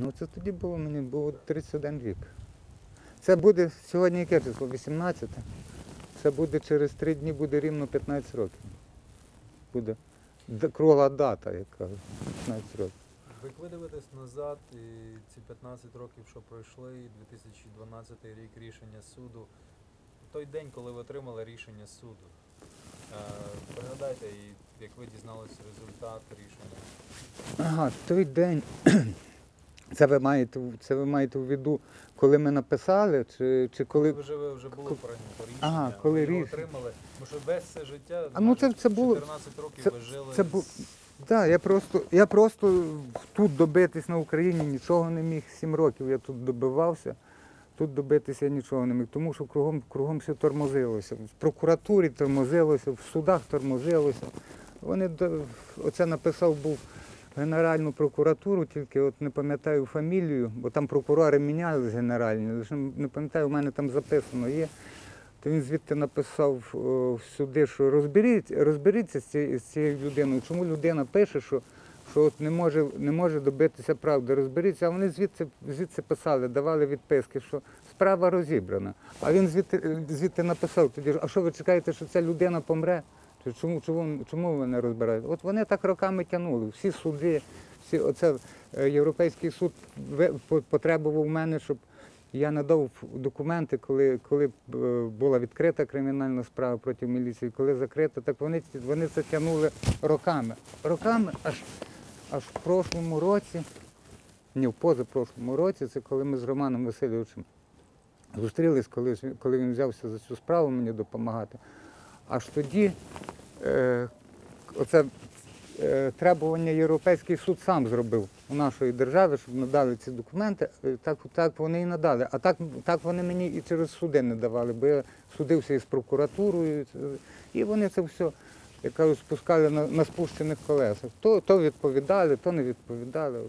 Ну це тоді було мені було 31 рік. Це буде сьогодні яке число? 18. Це буде через три дні буде рівно 15 років. Буде кругла дата, як кажуть, 15 років. Як ви дивитесь назад, і ці 15 років, що пройшли, і 2012 рік рішення суду, той день, коли ви отримали рішення суду, е, пригадайте, як ви дізналися результат рішення. Ага, той день. Це ви маєте, це ви маєте в виду, коли ми написали, чи, чи коли. Ви вже, ви вже було прийнято рішення, Ага, коли ви його рішення. отримали, тому що весь це життя, А ну, це- це було- 14 років це- ви жили це бу- з- Так, я просто, я просто тут добитись на Україні нічого не міг. Сім років я тут добивався. Тут добитися я нічого не міг, тому що кругом, кругом все тормозилося. В прокуратурі тормозилося, в судах тормозилося. Вони оце написав був Генеральну прокуратуру, тільки от не пам'ятаю фамілію, бо там прокурори мінялись генеральні, лише не пам'ятаю, у мене там записано є. То він звідти написав о, сюди, що розберіть, розберіться з цією, з цією людиною. Чому людина пише, що, що от не може, не може добитися правди, розберіться. А вони звідси, звідси писали, давали відписки, що справа розібрана. А він звідти, звідти написав тоді, а що ви чекаєте, що ця людина помре? Чому, чому, чому ви не розбираєте? От вони так роками тягнули. Всі суди, всі, оце е, Європейський суд потребував в мене, щоб я надав документи, коли, коли е, була відкрита кримінальна справа проти міліції, коли закрита, так вони, вони це тягнули роками. Роками аж, аж в прошлому році, ні, в позапрошлому році, це коли ми з Романом Васильовичем зустрілись, коли, коли він взявся за цю справу мені допомагати. Аж тоді е, оце е, требування Європейський суд сам зробив у нашої держави, щоб надали ці документи. Е, Так, так вони і надали. А так, так вони мені і через суди не давали, бо я судився із прокуратурою, і- вони це все, як кажуть, спускали на, на спущених колесах. То, то відповідали, то не відповідали.